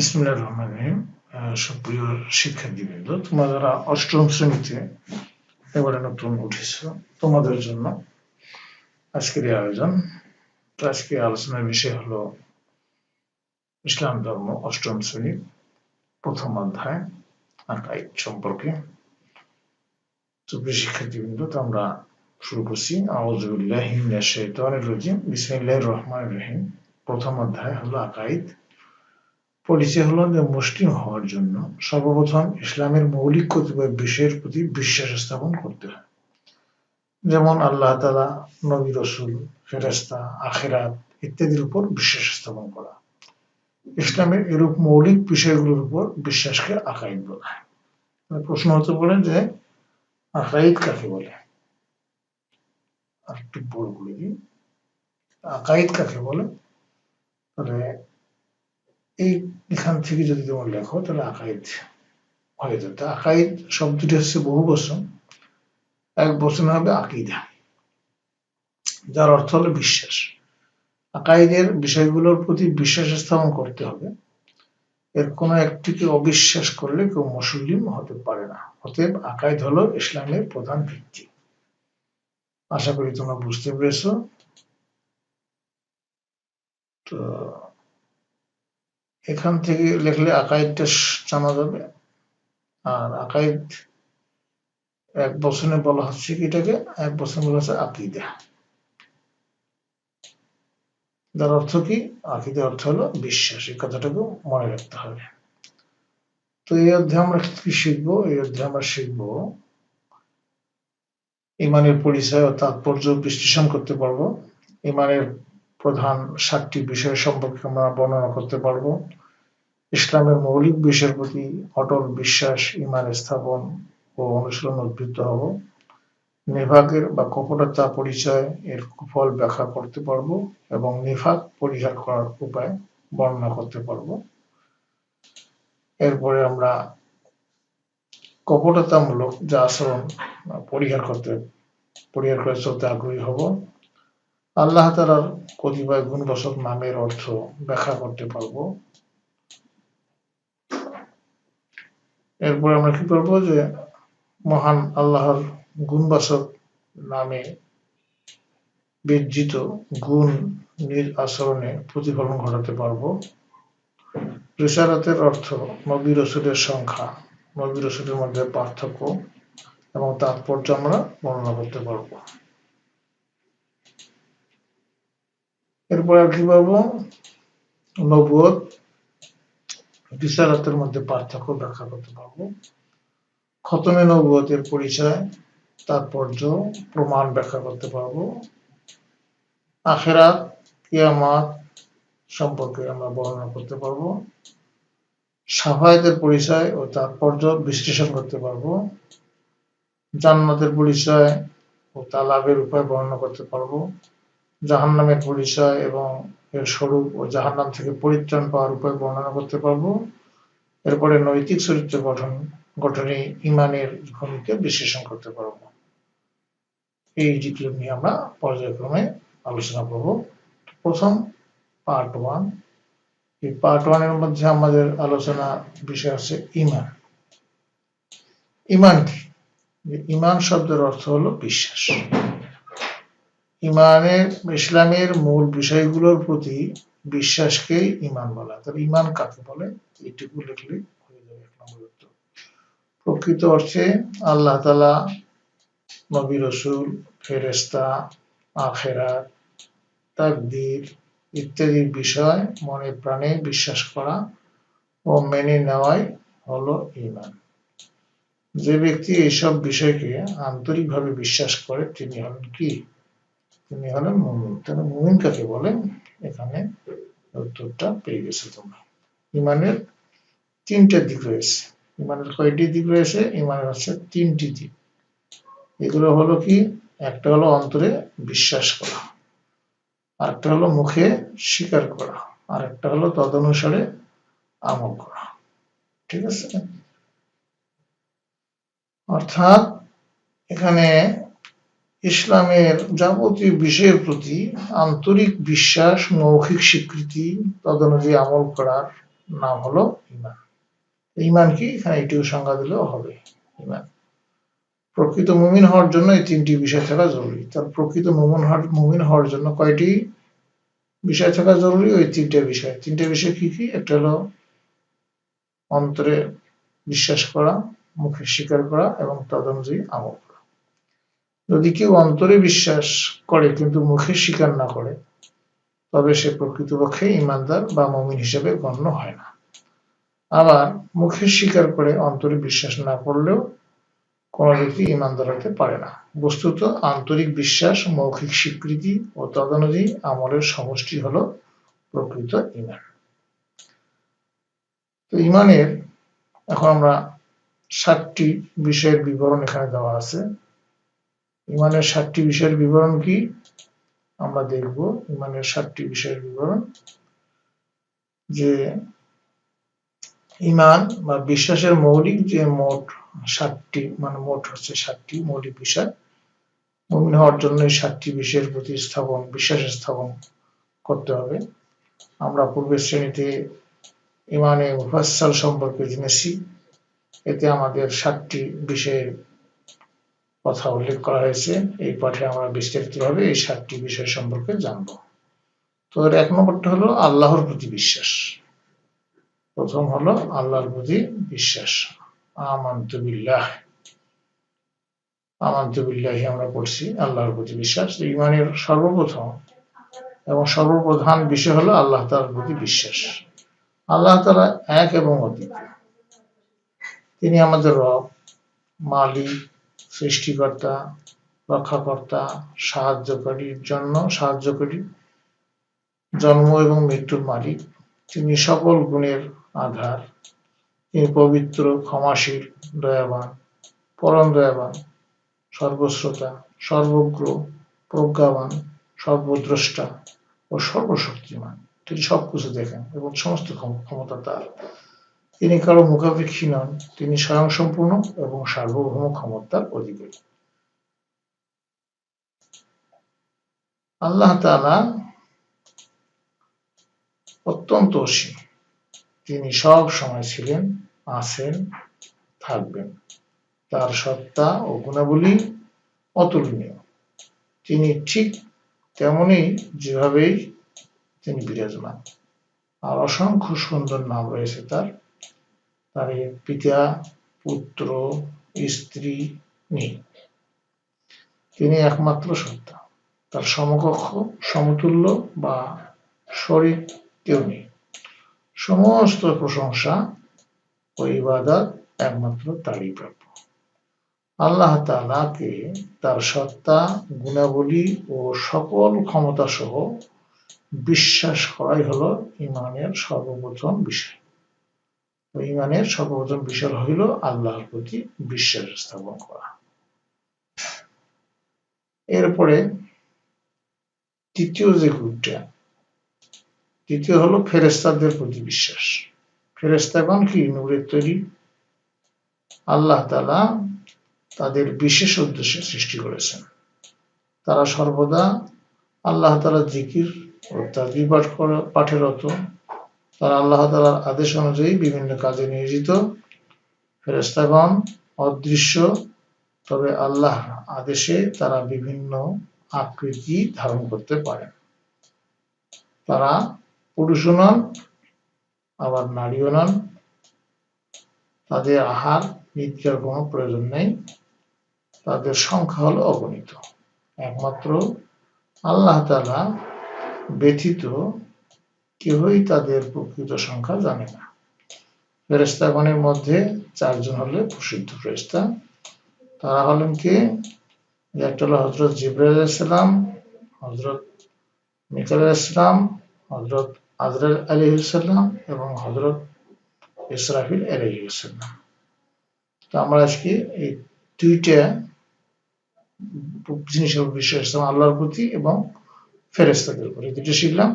বিসমুল্লাহ রহমান রহিম। সুপ্রিয় শিক্ষার্থীবৃন্দ অষ্টম শ্রেণীতে এবারে নতুন উঠেছ, তোমাদের জন্য আজকের এই আয়োজন। আজকে আলোচনার বিষয় হলো ইসলাম ধর্ম অষ্টম শ্রেণি প্রথম অধ্যায়, আকাইদ সম্পর্কে। সুপ্রিয় শিক্ষার্থীবৃন্দ, তো আমরা শুরু করছি। বিসমিল্লাহির রহমানির রহিম। প্রথম অধ্যায় হলো আকাইদ। পরিচয় হলো যে মুসলিম হওয়ার জন্য সর্বপ্রথম ইসলামের মৌলিক কতিপয় বিষয়ের প্রতি বিশ্বাস স্থাপন করতে হয়। যেমন আল্লাহ তালা নবী রসুল ফেরেস্তা আখেরাত ইত্যাদির উপর বিশ্বাস স্থাপন করা। ইসলামের এরূপ মৌলিক বিষয়গুলোর উপর বিশ্বাসকে আকাইদ বলা হয়। প্রশ্ন হতে পারে যে, আকাইদ কাকে বলে? আর একটু বড় করে দিই। আকাইদ কাকে বলে? তাহলে এই এখান থেকে যদি তোমার লেখো, তাহলে আকাইদ হয়ে যেত আকাইদ শব্দটি হচ্ছে বহু বচন। এক বচন হবে আকিদা, যার অর্থ হলো বিশ্বাস। আকাইদের বিষয়গুলোর প্রতি বিশ্বাস স্থাপন করতে হবে। এর কোনো একটিকে অবিশ্বাস করলে কেউ মুসলিম হতে পারে না। অতএব আকাইদ হলো ইসলামের প্রধান ভিত্তি। আশা করি তোমরা বুঝতে পেরেছ। তো এখান থেকে লিখলে আকাইদটা জানা যাবে। আর আকাইদ এক বছরে বলা হচ্ছে কি এটাকে? এক বছর বলা হচ্ছে আকিদা। যার অর্থ কি? আকিদের অর্থ হলো বিশ্বাস। এই কথাটাকে মনে রাখতে হবে। তো এই অধ্যায়ে আমরা কি শিখব? এই অধ্যায়ে আমরা শিখব ইমানের পরিচয় ও তাৎপর্য বিশ্লেষণ করতে পারব। ইমানের প্রধান সাতটি বিষয় সম্পর্কে আমরা বর্ণনা করতে পারব। ইসলামের মৌলিক বিষয়ের প্রতি অটল বিশ্বাস ইমান স্থাপন ও অনুশীলন উদ্বৃত্ত হব। নিভাগের বা কপটতা পরিচয় এর কুফল ব্যাখ্যা করতে পারব এবং নিফাক পরিহার করার উপায় বর্ণনা করতে পারব। এরপরে আমরা কপটতামূলক যা আচরণ পরিহার করতে, পরিহার করে চলতে আগ্রহী হব। আল্লাহ তালার কতিপয় গুণবাচক নামের অর্থ ব্যাখ্যা করতে পারব। এরপর আমরা কি করব যে, মহান আল্লাহর গুণবাচক নামে বিজ্জিত গুণ নিজ আচরণে প্রতিফলন ঘটাতে পারব। রিসারাতের অর্থ নবী রসুলের সংখ্যা, নবী রসুলের মধ্যে পার্থক্য এবং তাৎপর্য আমরা বর্ণনা করতে পারব। এরপর আর কি পাবো নবুয়ত রিসালাতের মধ্যে পার্থক্য ব্যাখ্যা করতে পারব খতমে নবুয়তের পরিচয় তাৎপর্য প্রমাণ ব্যাখ্যা করতে পারব আখেরাত কিয়ামাত সম্পর্কে আমরা বর্ণনা করতে পারব সাফায়তের পরিচয় ও তাৎপর্য বিশ্লেষণ করতে পারব জান্নাতের পরিচয় ও তা লাভের উপায় বর্ণনা করতে পারব জাহান্নামের পরিচয় এবং এর স্বরূপ ও জাহান্নাম থেকে পরিত্রাণ পাওয়ার উপায় বর্ণনা করতে পারব। এরপরে নৈতিক চরিত্র গঠন, গঠনে ইমানের ভূমিকা বিশ্লেষণ করতে পারব। এই যেগুলো নিয়ে আমরা পর্যায়ক্রমে আলোচনা করব। প্রথম পার্ট ওয়ান এই পার্ট ওয়ানের মধ্যে আমাদের আলোচনা বিষয় আছে ইমান। ইমান কি? ইমান শব্দের অর্থ হলো বিশ্বাস। ইমানের, ইসলামের মূল বিষয়গুলোর প্রতি বিশ্বাসকে ইমান বলা। তাহলে ইমান কাকে বলে? এইটুকু লিখলে হয়ে যাবে এক নম্বর উত্তর। প্রকৃত অর্থে আল্লাহ তালা নবী রসুল ফেরেস্তা আখেরাত, তাকদির ইত্যাদি বিষয় মনে প্রাণে বিশ্বাস করা ও মেনে নেওয়াই হলো ইমান। যে ব্যক্তি এইসব বিষয়কে আন্তরিকভাবে বিশ্বাস করে, তিনি হলেন কি? তিনি হলেন মুমিন। তাহলে মুমিন কাকে বলেন, এখানে উত্তরটা পেয়ে গেছে তোমরা। ইমানের তিনটা দিক রয়েছে। ইমানের কয়টি দিক রয়েছে? ইমানের হচ্ছে তিনটি দিক। এগুলো হলো কি? একটা হলো অন্তরে বিশ্বাস করা, আরেকটা হলো মুখে স্বীকার করা আর একটা হলো তদনুসারে আমল করা। ঠিক আছে? অর্থাৎ এখানে ইসলামের যাবতীয় বিষয়ের প্রতি আন্তরিক বিশ্বাস, মৌখিক স্বীকৃতি, তদনুযায়ী আমল করার নাম হলো ইমান ইমান কি? এখানে এটিও সংজ্ঞা দিলেও হবে ইমান প্রকৃত মুমিন হওয়ার জন্য এই তিনটি বিষয় থাকা জরুরি। তার প্রকৃত মুমিন হওয়ার মুমিন হওয়ার জন্য কয়টি বিষয় থাকা জরুরি? ওই তিনটে বিষয়। তিনটে বিষয় কি কি? একটা হলো অন্তরে বিশ্বাস করা, মুখে স্বীকার করা এবং তদনুযায়ী আমল করা। যদি কেউ অন্তরে বিশ্বাস করে কিন্তু মুখে স্বীকার না করে, তবে সে প্রকৃতপক্ষে ইমানদার বা মমিন হিসেবে গণ্য হয় না। আবার মুখে স্বীকার করে অন্তরে বিশ্বাস না করলেও কোনো ব্যক্তি ইমানদার হতে পারে না। বস্তুত আন্তরিক বিশ্বাস, মৌখিক স্বীকৃতি ও তদনুযায়ী আমলের সমষ্টি হল প্রকৃত ইমান। তো ইমানের এখন আমরা সাতটি বিষয়ের বিবরণ এখানে দেওয়া আছে। ইমানের সাতটি বিষয়ের বিবরণ কি? আমরা দেখব ইমানের সাতটি বিষয়ের বিবরণ। যে ইমান বা বিশ্বাসের মৌলিক যে মোট সাতটি মানে মোট হচ্ছে সাতটি মৌলিক বিষয়, মুমিন হওয়ার জন্য এই ষাটটি বিষয়ের প্রতি স্থাপন, বিশ্বাস স্থাপন করতে হবে। আমরা পূর্বের শ্রেণীতে ইমানে মুফাসাল সম্পর্কে জেনেছি। এতে আমাদের সাতটি বিষয়ের কথা উল্লেখ করা হয়েছে। এই পাঠে আমরা বিস্তারিতভাবে এই সাতটি বিষয় সম্পর্কে জানব। তো এর এক নম্বরটা হলো আল্লাহর প্রতি বিশ্বাস। প্রথম হলো আল্লাহর প্রতি বিশ্বাস। আমান্তবিল্লাহ আমান্তবিল্লাহি আমরা পড়ছি আল্লাহর প্রতি বিশ্বাস, ইমানের সর্বপ্রথম এবং সর্বপ্রধান বিষয় হলো আল্লাহ তালার প্রতি বিশ্বাস। আল্লাহ তালা এক এবং অদ্বিতীয় তিনি আমাদের রব, মালিক সৃষ্টিকর্তা, রক্ষাকর্তা সাহায্যকারীর জন্য, সাহায্যকারী জন্ম এবং মৃত্যুর মালিক। তিনি সকল গুণের আধার। তিনি পবিত্র, ক্ষমাশীল, দয়াবান, পরম দয়াবান, সর্বশ্রোতা, সর্বজ্ঞ, প্রজ্ঞাবান, সর্বদ্রষ্টা ও সর্বশক্তিমান। তিনি সবকিছু দেখেন এবং সমস্ত ক্ষমতা তার। তিনি কারও মুখাপেক্ষী নন, তিনি স্বয়ংসম্পূর্ণ এবং সার্বভৌম ক্ষমতার অধিকারী। আল্লাহ তালা অত্যন্ত অসীম। তিনি সব সময় ছিলেন, আছেন, থাকবেন। তার সত্তা ও গুণাবলী অতুলনীয়। তিনি ঠিক তেমনই যেভাবেই তিনি বিরাজমান। আর অসংখ্য সুন্দর নাম রয়েছে তার। তার পিতা, পুত্র, স্ত্রী নেই। তিনি একমাত্র সত্তা তার সমকক্ষ, সমতুল্য বা শরীর কেউ নেই। সমস্ত প্রশংসা ও ইবাদত একমাত্র তারই প্রাপ্য। আল্লাহ তালাকে তার সত্তা, গুণাবলী ও সকল ক্ষমতা সহ বিশ্বাস করাই হলো ইমানের সর্বপ্রথম বিষয়। ইমানের সর্বপ্রথম বিষয় হইল আল্লাহর প্রতি বিশ্বাস স্থাপন করা। এরপরে তৃতীয় যে গ্রুপটা, তৃতীয় হলো ফেরেস্তাদের প্রতি বিশ্বাস। ফেরেস্তাগণ কি? নূরের তৈরি। আল্লাহ তালা তাদের বিশেষ উদ্দেশ্যে সৃষ্টি করেছেন। তারা সর্বদা আল্লাহ তালা জিকির ও তাজি পাঠ পাঠেরত তারা আল্লাহ তালার আদেশ অনুযায়ী বিভিন্ন কাজে নিয়োজিত ফেরেস্তাগণ অদৃশ্য, তবে আল্লাহ আদেশে তারা বিভিন্ন আকৃতি ধারণ করতে পারে। তারা পুরুষও নন, আবার নারীও নন। তাদের আহার নিত্যার কোনো প্রয়োজন নেই। তাদের সংখ্যা হলো অগণিত। একমাত্র আল্লাহ তালা ব্যথিত কেউই তাদের প্রকৃত সংখ্যা জানে না। ফেরেস্তাগণের মধ্যে চারজন হলে প্রসিদ্ধ ফেরেস্তা তারা হলেন কে? একটা হজরত জিব্রাইল ইসলাম হজরত মিকাল ইসলাম হজরত আজরাল আলী সাল্লাম এবং হজরত ইসরাফিল আলী সাল্লাম তো আমরা আজকে এই দুইটা জিনিসের বিশ্বাস আল্লাহর প্রতি এবং ফেরেস্তাদের উপর। দুটো শিখলাম।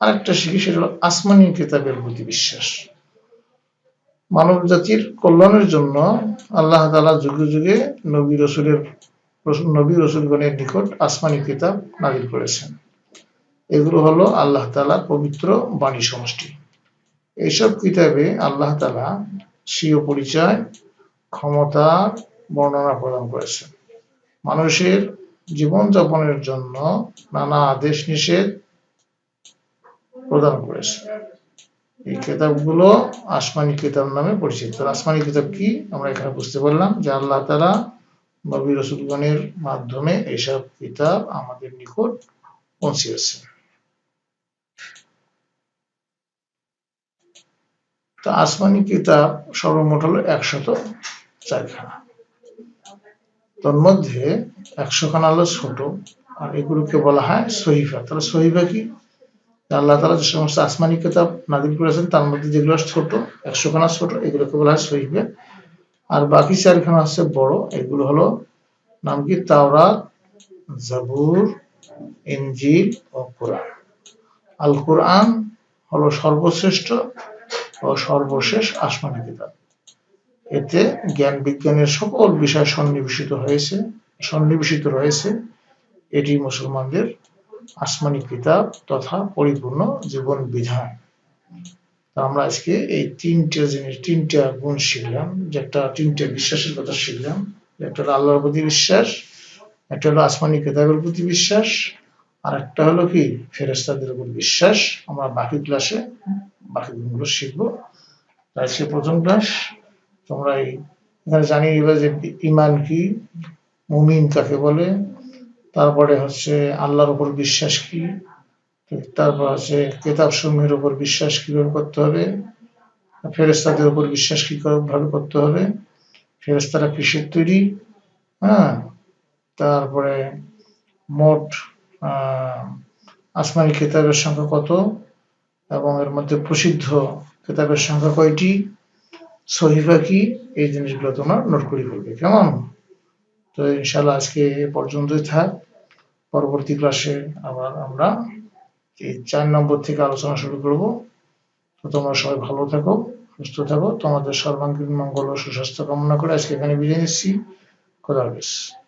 আরেকটা শিখি সেটা হলো আসমানি কিতাবের প্রতি বিশ্বাস। মানব জাতির কল্যাণের জন্য আল্লাহ তালা যুগে যুগে নবী রসুলের নবী রসুলগণের নিকট আসমানি কিতাব নাজিল করেছেন। এগুলো হলো আল্লাহ তালার পবিত্র বাণী সমষ্টি। এইসব কিতাবে আল্লাহ তালা স্বীয় পরিচয় ক্ষমতার বর্ণনা প্রদান করেছেন। মানুষের জীবনযাপনের জন্য নানা আদেশ নিষেধ প্রদান করেছে। এই কিতাবগুলো আসমানি কিতাব নামে পরিচিত। আসমানি কিতাব কি? আমরা এখানে বুঝতে পারলাম যে আল্লাহ তালা নবী রসুলগণের মাধ্যমে এইসব কিতাব আমাদের নিকট পৌঁছিয়েছে তো আসমানি কিতাব সর্বমোট হলো একশত চারখানা। তন্মধ্যে একশো খানা হলো ছোট, আর এগুলোকে বলা হয় সহিফা। তাহলে সহিফা কি? আল্লাহ তালা যে সমস্ত আসমানি কিতাব নাদিল করেছেন, তার মধ্যে যেগুলো ছোট একশো খানা ছোট, এগুলোকে বলা হয় সহিফা আর বাকি চারখানা হচ্ছে বড়, এগুলো হলো নাম কি? তাওরাত, জাবুর, ইনজিল ও কোরআন। আল কোরআন হলো সর্বশ্রেষ্ঠ ও সর্বশেষ আসমানি কিতাব। এতে জ্ঞান বিজ্ঞানের সকল বিষয় সন্নিবেশিত হয়েছে, সন্নিবেশিত রয়েছে। এটি মুসলমানদের আসমানি কিতাব তথা পরিপূর্ণ জীবন বিধান। আমরা আজকে এই তিনটে জিনিস, তিনটা গুণ শিখলাম, যে একটা তিনটে বিশ্বাসের কথা শিখলাম একটা হলো আল্লাহর প্রতি বিশ্বাস, একটা হলো আসমানি কিতাবের প্রতি বিশ্বাস, আর একটা হলো কি ফেরেস্তাদের উপর বিশ্বাস। আমরা বাকি ক্লাসে বাকি গুণগুলো শিখব। আজকে প্রথম ক্লাস, তোমরা এই এখানে জানিয়ে দিবে যে ইমান কি? মুমিন কাকে বলে? তারপরে হচ্ছে আল্লাহর উপর বিশ্বাস কি? তারপর হচ্ছে কেতাব সমূহের উপর বিশ্বাস কীভাবে করতে হবে? ফেরেস্তাদের উপর বিশ্বাস কি ভাবে করতে হবে? ফেরেস্তারা কিসের তৈরি? হ্যাঁ? তারপরে মোট আসমানি কেতাবের সংখ্যা কত? এবং এর মধ্যে প্রসিদ্ধ কেতাবের সংখ্যা কয়টি? সহিফা কি? এই জিনিসগুলো তোমার নোট করে ফেলবে কেমন? তো ইনশাল্লাহ আজকে এ পর্যন্তই থাক। পরবর্তী ক্লাসে আবার আমরা এই চার নম্বর থেকে আলোচনা শুরু করব। তো তোমরা সবাই ভালো থাকো, সুস্থ থাকো। তোমাদের সর্বাঙ্গীন মঙ্গল ও সুস্বাস্থ্য কামনা করে আজকে এখানে বিদায় নিচ্ছি। খোদা হাফিজ।